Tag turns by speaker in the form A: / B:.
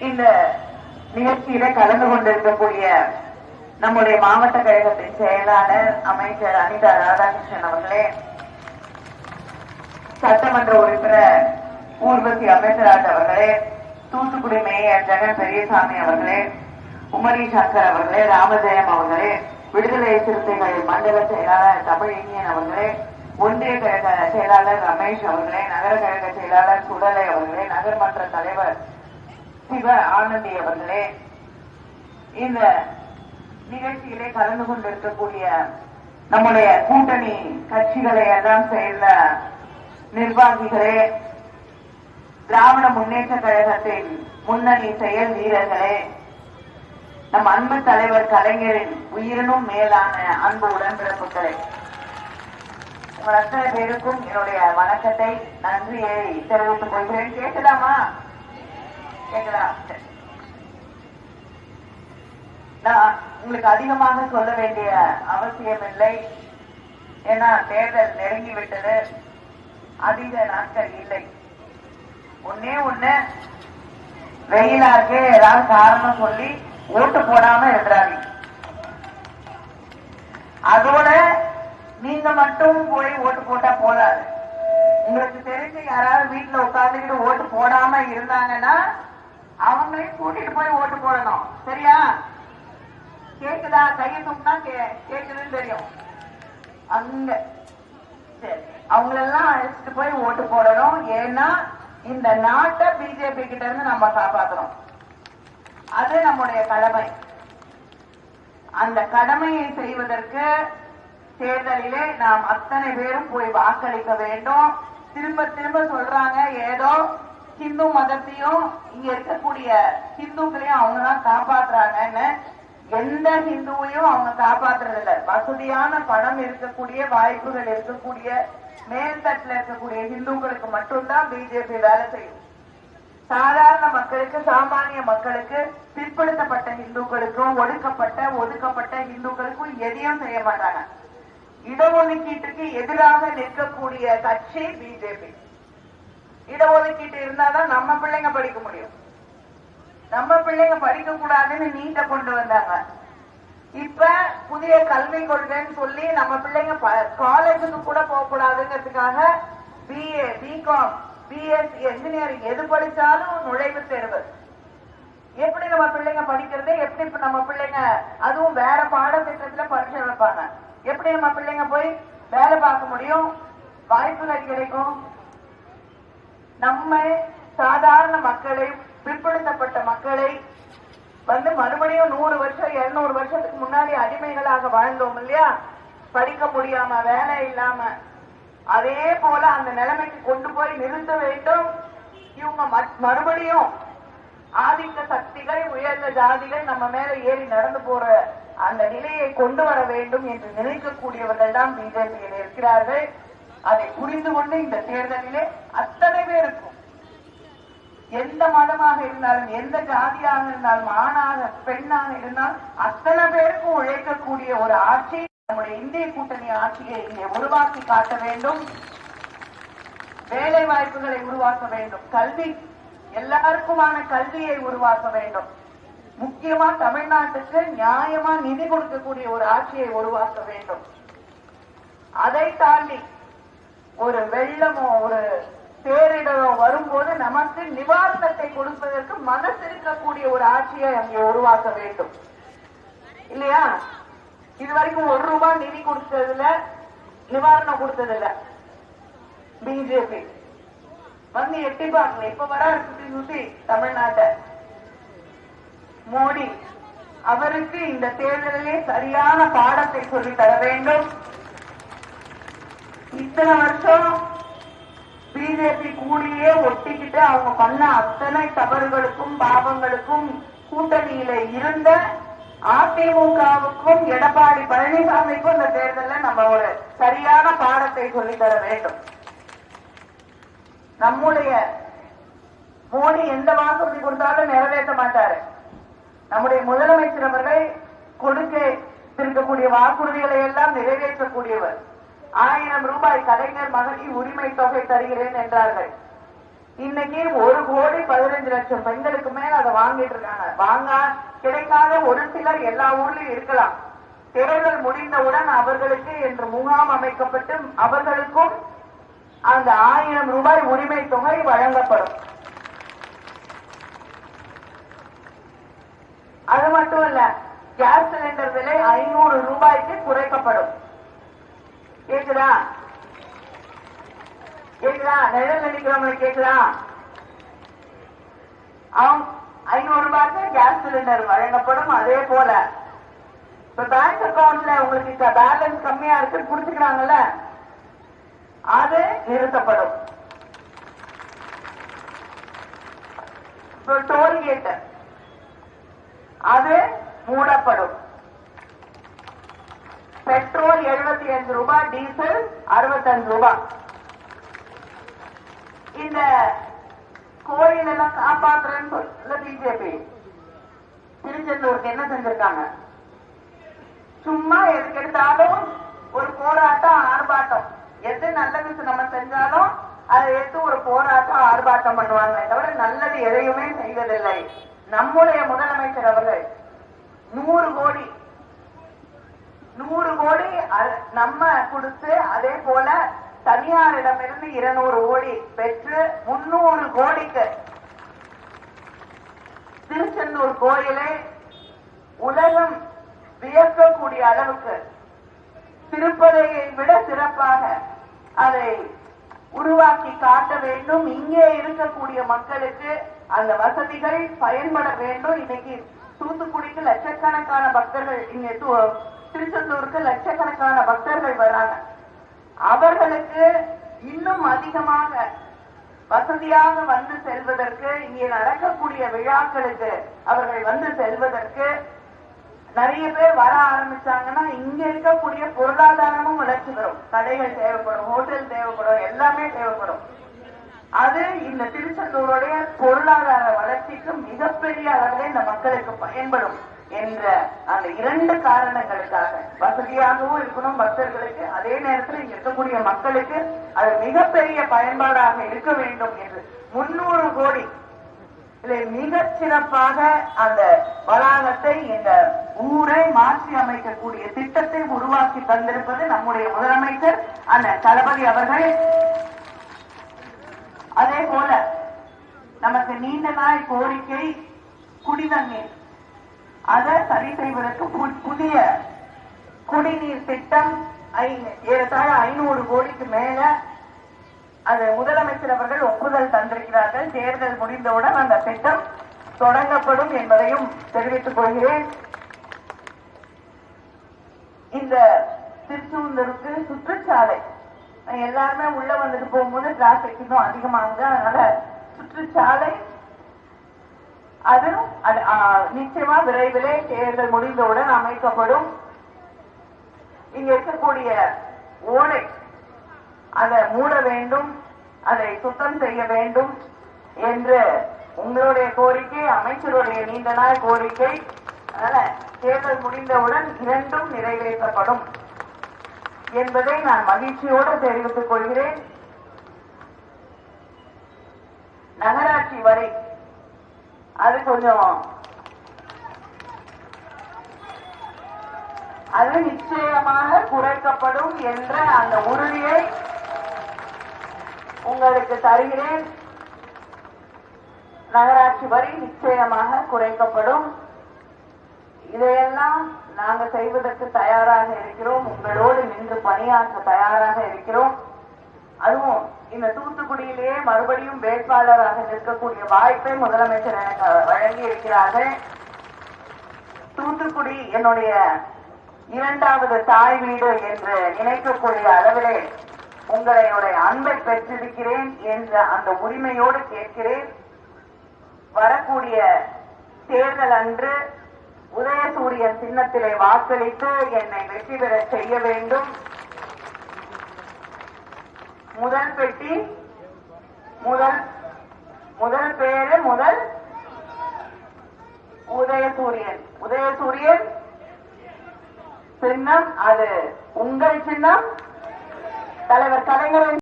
A: இந்த நிகழ்ச்சியில கலந்து கொண்டிருக்கக்கூடிய நம்முடைய மாவட்ட கழகத்தின் செயலாளர் அமைச்சர் அனிதா ராதாகிருஷ்ணன் அவர்களே சட்டமன்ற உறுப்பினர் ஊர்வசி அமைச்சராஜ் அவர்களே தூத்துக்குடி மேயர் ஜெகன் பெரியசாமி அவர்களே உமரி சங்கர் அவர்களே ராமஜெயம் அவர்களே விடுதலை சிறுத்தைகள் மண்டல செயலாளர் தமிழினியன் அவர்களே ஒன்றிய கழக செயலாளர் ரமேஷ் அவர்களே நகர கழக செயலாளர் சுடலை அவர்களே நகர்மன்ற தலைவர் சிவ ஆனந்தி அவர்களே இந்த நிகழ்ச்சியிலே கலந்து கொண்டிருக்கக்கூடிய நம்முடைய கூட்டணி கட்சிகளை எல்லாம் சேர்ந்த நிர்வாகிகளே திராவிட முன்னேற்ற கழகத்தின் முன்னணி செயல் வீரர்களே நம் அன்பு தலைவர் கலைஞரின் உயிரினும் மேலான அன்பு உடன்பிறப்புகளே. உங்கள் அத்தனை பேருக்கும் என்னுடைய வணக்கத்தை நன்றியை தெரிவித்துக் கொள்கிறேன். கேட்கலாமா நான் உங்களுக்கு அதிகமாக சொல்ல வேண்டிய அவசியம் இல்லை ஏன்னா தேர்தல் நெருங்கி விட்டது அதிக நாட்கள் இல்லை. ஒன்னே ஒண்ணு வெயிலா இருக்கு ஏதாவது காரணம் சொல்லி ஓட்டு போடாம இருக்கிறாங்க அதோட நீங்க மட்டும் போய் ஓட்டு போட்டா போதாது. உங்களுக்கு தெரிஞ்சு யாராவது வீட்டுல உட்காந்துக்கிட்டு ஓட்டு போடாம இருந்தாங்கன்னா அவங்களையும் கூட்டிட்டு போய் ஓட்டு போடணும். சரியா? கேக்குதா? கையை தூக்கினா கே- கேக்குதுன்னு தெரியும். அங்க. சரி. அவங்களெல்லாம் அழைச்சிட்டு போய் ஓட்டு போடணும். ஏன்னா இந்த நாட்டை பிஜேபி கிட்ட இருந்து நம்ம காப்பாத்துறோம் அது நம்முடைய கடமை. அந்த கடமையை செய்வதற்கு தேர்தலிலே நாம் அத்தனை பேரும் போய் வாக்களிக்க வேண்டும். திரும்ப திரும்ப சொல்றாங்க ஏதோ ஹிந்து மதத்தையும் இங்க இருக்கக்கூடிய ஹிந்துக்களையும் அவங்க தான் காப்பாத்துறாங்கன்னு எந்த ஹிந்துவையும் அவங்க காப்பாத்துறது இல்ல வசதியான பணம் இருக்கக்கூடிய வாய்ப்புகள் இருக்கக்கூடிய மேல்தட்டுல இருக்கக்கூடிய ஹிந்துக்களுக்கு மட்டும்தான் பிஜேபி வேலை செய்யும். சாதாரண மக்களுக்கு சாமானிய மக்களுக்கு பிற்படுத்தப்பட்ட ஹிந்துக்களுக்கும் ஒடுக்கப்பட்ட ஒதுக்கப்பட்ட ஹிந்துக்களுக்கும் எதையும் செய்ய மாட்டாங்க. இடஒதுக்கீட்டுக்கு எதிராக நிற்கக்கூடிய கட்சி பிஜேபி இடஒதுக்கீட்டு இருந்தாதான் நம்ம பிள்ளைங்க படிக்க முடியும். நம்ம பிள்ளைங்க படிக்க கூடாதுன்னு நீட்ட கொண்டு வந்தாங்க. இப்ப புதிய கல்வி கொள்கைன்னு சொல்லி நம்ம பிள்ளைங்க காலேஜுக்கு கூட போக கூடாதுங்கிறதுக்காக பிஏ பிகாம் பிஎஸ்சி என்ஜினியரிங் எது படிச்சாலும் நுழைவு தேர்வு. எப்படி நம்ம பிள்ளைங்க படிக்கிறது? எப்படி இப்ப நம்ம பிள்ளைங்க அதுவும் வேற பாடத்திட்டத்துல பரீட்சை வைப்பாங்க. எப்படி நம்ம பிள்ளைங்க போய் வேலை பார்க்க முடியும்? வாய்ப்புகள் கிடைக்கும். நம்ம சாதாரண மக்களை பிற்படுத்தப்பட்ட மக்களை வந்து மறுபடியும் நூறு வருஷம் இருநூறு வருஷத்துக்கு முன்னாடி அடிமைகளாக வாழ்ந்தோம் இல்லையா? படிக்க முடியாம வேலை இல்லாம. அதே போல அந்த நிலைமைக்கு கொண்டு போய் நிறுத்த வேண்டும். இவங்க மறுபடியும் ஆதிக்க சக்திகள் உயர்ந்த ஜாதிகள் நம்ம மேல ஏறி நடந்து போற அந்த நிலையை கொண்டு வர வேண்டும் என்று நினைக்கக்கூடியவர்கள் தான் பிஜேபியில் இருக்கிறார்கள். அதை புரிந்து கொண்டு இந்த தேர்தலிலே அத்தனை பேருக்கும் எந்த மதமாக இருந்தாலும் எந்த ஜாதியாக இருந்தாலும் ஆணாக பெண்ணாக இருந்தாலும் அத்தனை பேருக்கும் உழைக்கக்கூடிய ஒரு ஆட்சி நம்முடைய இந்திய கூட்டணி ஆட்சியை இங்கே உருவாக்கி காட்ட வேண்டும். வேலை வாய்ப்புகளை உருவாக்க வேண்டும். கல்வி எல்லாருக்குமான கல்வியை உருவாக்க வேண்டும். முக்கியமா தமிழ்நாட்டுக்கு நியாயமா நிதி கொடுக்கக்கூடிய ஒரு ஆட்சியை உருவாக்க வேண்டும். அதை தாண்டி ஒரு வெள்ளமோ ஒரு பேரிடரோ வரும்போது நமக்கு நிவாரணத்தை கொடுப்பதற்கு மனசு இருக்கக்கூடிய ஒரு ஆட்சியை அங்கே உருவாக்க வேண்டும். இல்லையா? இது வரைக்கும் ஒரு ரூபாய் நிதி கொடுத்ததுல நிவாரணம் கொடுத்ததில்ல பிஜேபி வந்து எட்டி பார்க்கல இப்ப வர சுத்தி சுத்தி தமிழ்நாட்டை. மோடி அவருக்கு இந்த தேர்தலிலே சரியான பாடத்தை சொல்லி தர வேண்டும். இத்தனை வருஷம் பிஜேபி கூடியே ஒட்டிக்கிட்டு அவங்க பண்ண அத்தனை தவறுகளுக்கும் பாவங்களுக்கும் கூட்டணியில இருந்த அதிமுகவுக்கும் எடப்பாடி பழனிசாமிக்கும் இந்த தேர்தலில் நம்ம ஒரு சரியான பாடத்தை சொல்லித்தர வேண்டும். நம்முடைய மோடி எந்த வாக்குறுதி கொடுத்தாலும் நிறைவேற்ற மாட்டாரு. நம்முடைய முதலமைச்சர் அவர்கள் கொடுக்க இருக்கக்கூடிய வாக்குறுதிகளை எல்லாம் நிறைவேற்றக்கூடியவர். ஆயிரம் ரூபாய் கலைஞர் மகளிர் உரிமை தொகை தருகிறேன் என்றார்கள். இன்னைக்கு ஒரு கோடி பதினஞ்சு லட்சம் பெண்களுக்கு மேல அதை வாங்கிட்டு இருக்காங்க. வாங்க கிடைக்காத ஒரு சிலர் எல்லா ஊர்லயும் இருக்கலாம். தேர்தல் முடிந்தவுடன் அவர்களுக்கு என்று முகாம் அமைக்கப்பட்டு அவர்களுக்கும் அந்த ஆயிரம் ரூபாய் உரிமை தொகை வழங்கப்படும். அது மட்டும் இல்ல கேஸ் சிலிண்டர் விலை ஐநூறு ரூபாய்க்கு குறைக்கப்படும். கேக்குதா? கேக்குதா? நிழல் நினைக்கிறவங்களுக்கு கேக்குதா? அவங்க ஐநூறு ரூபாய்க்கு கேஸ் சிலிண்டர் வழங்கப்படும் அதே போல. இப்ப பேங்க் அக்கௌண்ட்ல உங்களுக்கு பேலன்ஸ் கம்மியா இருக்கு குடுத்துக்கிறாங்கல்ல அது நிறுத்தப்படும். இப்போ டோல்கேட் அது மூடப்படும். பெட்ரோல் எழுபத்தி அஞ்சு ரூபாய் டீசல் அறுபத்தஞ்சு ரூபாய். இந்த கோயில் எல்லாம் காப்பாத்துறேன்னு சொல்ல பிஜேபி. திருச்செந்தூருக்கு என்ன செஞ்சிருக்காங்க? சும்மா எதுக்கு எடுத்தாலும் ஒரு போராட்டம் ஆர்ப்பாட்டம். எது நல்லது நம்ம செஞ்சாலும் அதை எடுத்து ஒரு போராட்டம் ஆர்ப்பாட்டம் பண்ணுவாங்க தவிர நல்லது எதையுமே செய்வதில்லை. நம்முடைய முதலமைச்சர் அவர்கள் நூறு கோடி நூறு கோடி அ- நம்ம கொடுத்து அதே போல தனியாரிடமிருந்து இருநூறு கோடி பெற்று முன்னூறு கோடிக்கு திருச்செந்தூர் கோயிலை உலகம் வியக்கக்கூடிய அளவுக்கு திருப்பதியை விட சிறப்பாக அதை உருவாக்கி காட்ட வேண்டும். இங்கே இருக்கக்கூடிய மக்களுக்கு அந்த வசதிகள் பயன்பட வேண்டும். இன்னைக்கு தூத்துக்குடிக்கு லட்சக்கணக்கான பக்தர்கள் இங்கே திருச்செந்தூருக்கு லட்சக்கணக்கான பக்தர்கள் வராங்க. அவர்களுக்கு இன்னும் அதிகமாக வசதியாக வந்து செல்வதற்கு இங்கே நடக்கக்கூடிய விழாக்களுக்கு அவர்கள் வந்து செல்வதற்கு நிறைய பேர் வர ஆரம்பிச்சாங்கன்னா இங்க இருக்கக்கூடிய பொருளாதாரமும் வளர்ச்சி வரும் கடைகள் தேவைப்படும் ஹோட்டல் தேவைப்படும் எல்லாமே தேவைப்படும். அது இந்த திருச்செந்தூருடைய பொருளாதார வளர்ச்சிக்கு மிகப்பெரிய அளவில் இந்த மக்களுக்கு பயன்படும். என்ற அந்த இரண்டு காரணங்களுக்காக வசதியாகவும் இருக்கணும் பக்தர்களுக்கு. அதே நேரத்தில் இங்க இருக்கக்கூடிய மக்களுக்கு அது மிகப்பெரிய பயன்பாடாக இருக்க வேண்டும் என்று. முன்னூறு கோடி. மிக மிகச் சிறப்பாக அந்த வளாகத்தை இந்த ஊரை மாற்றி அமைக்கக்கூடிய திட்டத்தை உருவாக்கி தந்திருப்பது நம்முடைய முதலமைச்சர் அந்த தளபதி அவர்கள். அதே போல நமக்கு நீண்ட நாள் கோரிக்கை குடிநீர் அதை சரி செய்வதற்கு புதிய குடிநீர் திட்டம் ஏறத்தாழ ஐநூறு கோடிக்கு மேல அது முதலமைச்சர் அவர்கள் ஒப்புதல் தந்திருக்கிறார்கள். தேர்தல் முடிந்தவுடன் அந்த திட்டம் தொடங்கப்படும் என்பதையும் தெரிவித்துக் கொள்கிறேன். இந்த திருச்சூந்தருக்கு சுற்றுச்சாலை எல்லாருமே உள்ள வந்துட்டு போகும்போது டிராபிக் இன்னும் அதிகமாகுது. அதனால சுற்றுச்சாலை அதுவும் நிச்சயமா விரைவிலே தேர்தல் முடிந்தவுடன் அமைக்கப்படும். இங்க இருக்கக்கூடிய ஓடை அதை மூட வேண்டும் அதை சுத்தம் செய்ய வேண்டும் என்று உங்களுடைய கோரிக்கை அமைச்சருடைய நீண்ட நாள் கோரிக்கை. அதனால தேர்தல் முடிந்தவுடன் இரண்டும் நிறைவேற்றப்படும் என்பதை நான் மகிழ்ச்சியோடு தெரிவித்துக் கொள்கிறேன். நகராட்சி வரை அது கொஞ்சம் அது நிச்சயமாக குறைக்கப்படும் என்ற அந்த உறுதியை உங்களுக்கு தருகிறேன். நகராட்சி வரி நிச்சயமாக குறைக்கப்படும். இதையெல்லாம் நாங்க செய்வதற்கு தயாராக இருக்கிறோம். உங்களோடு நின்று பணியாற்ற தயாராக இருக்கிறோம். அதுவும் இந்த தூத்துக்குடியிலேயே மறுபடியும் வேட்பாளராக நிற்கக்கூடிய வாய்ப்பை முதலமைச்சர் எனக்கு வழங்கி இருக்கிறார்கள் தூத்துக்குடி என்னுடைய இரண்டாவது தாய் வீடு என்று நினைக்கக்கூடிய அளவிலே உங்களுடைய அன்பை பெற்றிருக்கிறேன் என்ற அந்த உரிமையோடு கேட்கிறேன். வரக்கூடிய தேர்தல் அன்று உதயசூரியன் சின்னத்திலே வாக்களித்து என்னை வெற்றி பெற செய்ய வேண்டும். முதல் பெட்டி முதல் முதல் பேரு முதல் உதயசூரியன். உதயசூரியன் சின்னம் அது. உங்கள் சின்னம் தலைவர் கலைஞரின்